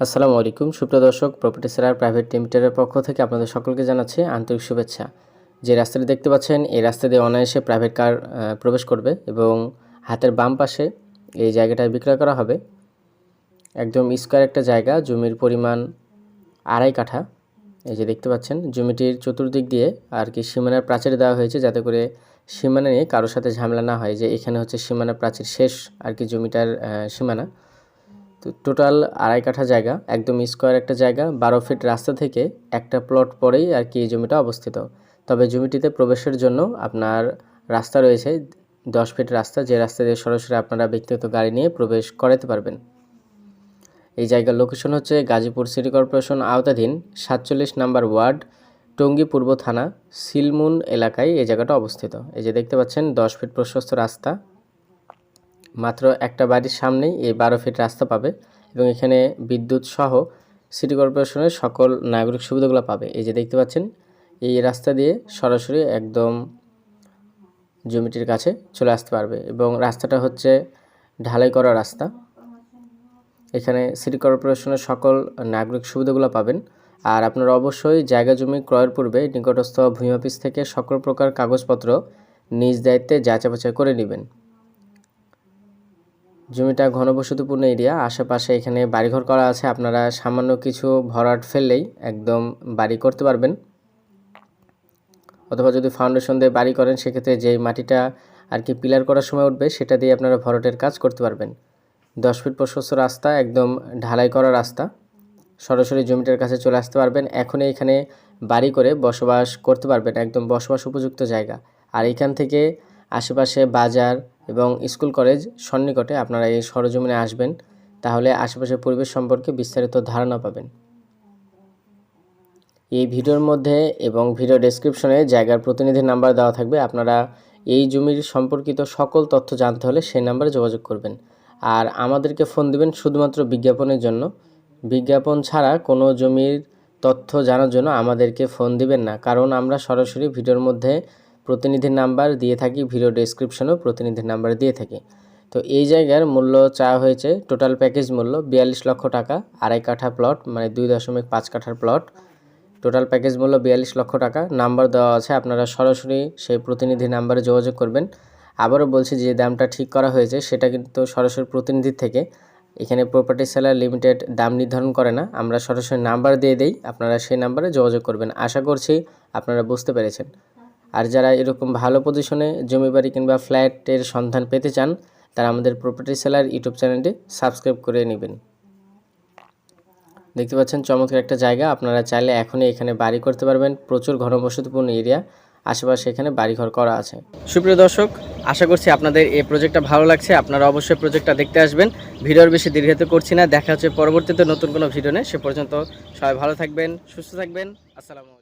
আসসালামু আলাইকুম। সুপ্রিয় দর্শক প্রপার্টি সেলার প্রাইভেট লিমিটেডের পক্ষ থেকে আপনাদের সকলকে জানাচ্ছি আন্তরিক শুভেচ্ছা। যে রাস্তাটি দেখতে পাচ্ছেন, এই রাস্তা দিয়ে অনায়াসে প্রাইভেট কার প্রবেশ করবে এবং হাতের বাম পাশে এই জায়গাটায় বিক্রয় করা হবে। একদম স্কোয়ার একটা জায়গা, জমির পরিমাণ আড়াই কাঠা। এই যে দেখতে পাচ্ছেন, জমিটির চতুর্দিক দিয়ে আর কি সীমানার প্রাচীর দেওয়া হয়েছে যাতে করে সীমানা নিয়ে কারোর সাথে ঝামেলা না হয়। যে এখানে হচ্ছে সীমানা প্রাচীর শেষ আর কি জমিটার সীমানা। তো টোটাল আড়াই কাঠা জায়গা, একদম স্কোয়ার একটা জায়গা, বারো ফিট রাস্তা থেকে একটা প্লট পরেই আর কি এই জমিটা অবস্থিত। তবে জমিটিতে প্রবেশের জন্য আপনার রাস্তা রয়েছে, দশ ফিট রাস্তা, যে রাস্তা দিয়ে সরাসরি আপনারা ব্যক্তিগত গাড়ি নিয়ে প্রবেশ করাতে পারবেন। এই জায়গার লোকেশন হচ্ছে গাজীপুর সিটি কর্পোরেশন আওতাধীন, সাতচল্লিশ নাম্বার ওয়ার্ড, টঙ্গী পূর্ব থানা, সিলমুন এলাকায় এই জায়গাটা অবস্থিত। এই যে দেখতে পাচ্ছেন, দশ ফিট প্রশস্ত রাস্তা। মাত্র একটা বাড়ির সামনেই এই বারো ফিট রাস্তা পাবে এবং এখানে বিদ্যুৎ সহ সিটি কর্পোরেশনের সকল নাগরিক সুবিধাগুলো পাবে। এই যে দেখতে পাচ্ছেন, এই রাস্তা দিয়ে সরাসরি একদম জমিটির কাছে চলে আসতে পারবে এবং রাস্তাটা হচ্ছে ঢালাই করা রাস্তা। এখানে সিটি কর্পোরেশনের সকল নাগরিক সুবিধাগুলো পাবেন। আর আপনারা অবশ্যই জায়গা জমি ক্রয়ের পূর্বে নিকটস্থ ভূমি অফিস থেকে সকল প্রকার কাগজপত্র নিজ দায়িত্বে যাচাই বাছাই করে নেবেন। জমিটা ঘনবসতিপূর্ণ এরিয়া। আশেপাশে এখানে বাড়িঘর করা আছে। আপনারা সামান্য কিছু ভরাট ফেললেই একদম বাড়ি করতে পারবেন। অথবা যদি ফাউন্ডেশন দিয়ে বাড়ি করেন, সেক্ষেত্রে যেই মাটিটা আর কি পিলার করার সময় উঠবে, সেটা দিয়ে আপনারা ভরাটের কাজ করতে পারবেন। দশ ফিট প্রশস্ত রাস্তা, একদম ঢালাই করা রাস্তা। সরাসরি জমিটার কাছে চলে আসতে পারবেন। এখনই এখানে বাড়ি করে বসবাস করতে পারবেন। একদম বসবাস উপযুক্ত জায়গা। আর এখান থেকে আশেপাশে বাজার এবং স্কুল, কলেজ সন্নিকটে আপনারা এই সরজমিনে আসবেন। তাহলে আশেপাশের পরিবেশ সম্পর্কে বিস্তারিত ধারণা পাবেন। এই ভিডিওর মধ্যে এবং ভিডিও ডেসক্রিপশনে জায়গার প্রতিনিধির নাম্বার দেওয়া থাকবে। আপনারা এই জমির সম্পর্কিত সকল তথ্য জানতে হলে সেই নাম্বারে যোগাযোগ করবেন। আর আমাদেরকে ফোন দিবেন শুধুমাত্র বিজ্ঞাপনের জন্য। বিজ্ঞাপন ছাড়া কোনো জমির তথ্য জানার জন্য আমাদেরকে ফোন দিবেন না। কারণ আমরা সরাসরি ভিডিওর মধ্যে প্রতিনিধির নাম্বার দিয়ে থাকি ভিডিও ডেসক্রিপশনেও প্রতিনিধির নাম্বার দিয়ে থাকি। তো এই জায়গার মূল্য চাওয়া হয়েছে টোটাল প্যাকেজ মূল্য বিয়াল্লিশ লক্ষ টাকা, আড়াই কাঠা প্লট মানে দুই দশমিক পাঁচ কাঠার প্লট টোটাল প্যাকেজ মূল্য বিয়াল্লিশ লক্ষ টাকা নাম্বার দেওয়া আছে, আপনারা সরাসরি সেই প্রতিনিধি নাম্বারে যোগাযোগ করবেন। আবারও বলছি যে দামটা ঠিক করা হয়েছে, সেটা কিন্তু সরাসরি প্রতিনিধির থেকে। এখানে প্রপার্টি সেলার লিমিটেড দাম নির্ধারণ করে না, আমরা সরাসরি নাম্বার দিয়ে দেই, আপনারা সেই নাম্বারে যোগাযোগ করবেন। আশা করছি আপনারা বুঝতে পেরেছেন। আর যারা এরকম ভালো পজিশনে জমি বাড়ি কিংবা ফ্ল্যাটের সন্ধান পেতে চান, তারা আমাদের প্রপার্টি সেলার ইউটিউব চ্যানেলটি সাবস্ক্রাইব করে নেবেন। দেখতে পাচ্ছেন চমৎকার একটা জায়গা। আপনারা চাইলে এখনই এখানে বাড়ি করতে পারবেন। প্রচুর ঘনবসতিপূর্ণ এরিয়া আশেপাশে এখানে বাড়িঘর করা আছে। সুপ্রিয় দর্শক, আশা করছি আপনাদের এই প্রজেক্টটা ভালো লাগছে। আপনারা অবশ্যই প্রজেক্টটা দেখতে আসবেন। ভিডিওর বেশি দীর্ঘায়িত করছি না। দেখা হচ্ছে পরবর্তীতে নতুন কোনো ভিডিও নেই সে পর্যন্ত সবাই ভালো থাকবেন, সুস্থ থাকবেন। আসসালামু